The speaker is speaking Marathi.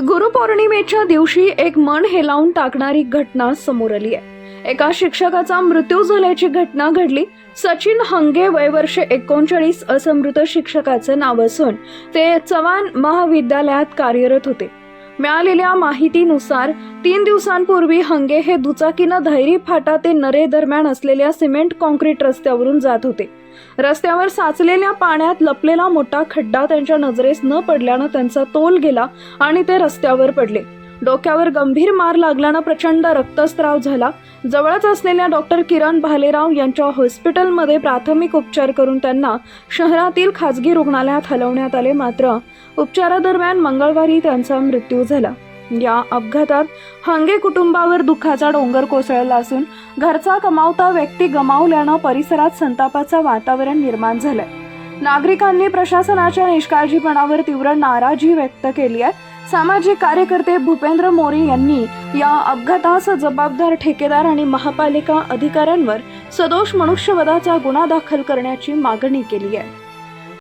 गुरुपौर्णिमेच्या दिवशी एक मन हेलावून टाकणारी घटना समोर आली आहे. एका शिक्षकाचा मृत्यू झाल्याची घटना घडली. सचिन हंगे वय वर्ष एकोणचाळीस असं मृत शिक्षकाचं नाव असून ते चव्हाण महाविद्यालयात कार्यरत होते. मिळालेल्या माहितीनुसार तीन दिवसांपूर्वी हंगे हे दुचाकीनं धैरी फाटा ते नरे दरम्यान असलेल्या सिमेंट कॉन्क्रीट रस्त्यावरून जात होते. रस्त्यावर साचलेल्या पाण्यात लपलेला मोठा खड्डा त्यांच्या नजरेस न पडल्यानं त्यांचा तोल गेला आणि ते रस्त्यावर पडले. डोक्यावर गंभीर मार लागल्यानं प्रचंड रक्तस्त्राव झाला. जवळच असलेल्या डॉक्टर किरण भालेराव यांच्या हॉस्पिटलमध्ये प्राथमिक उपचार करून त्यांना शहरातील खाजगी रुग्णालयात हलवण्यात आले. मात्र उपचारादरम्यान मंगळवारी त्यांचा मृत्यू झाला. या अपघातात हंगे कुटुंबावर दुःखाचा डोंगर कोसळला असून घरचा कमावता व्यक्ती गमावल्यानं परिसरात संतापाचं वातावरण निर्माण झालंय. नागरिकांनी प्रशासनाच्या निष्काळजीपणावर तीव्र नाराजी व्यक्त केली आहे. सामाजिक कार्यकर्ते भूपेंद्र मोरे यांनी या अपघातास जबाबदार ठेकेदार आणि महापालिका अधिकाऱ्यांवर सदोष मनुष्यवधाचा गुन्हा दाखल करण्याची मागणी केली आहे.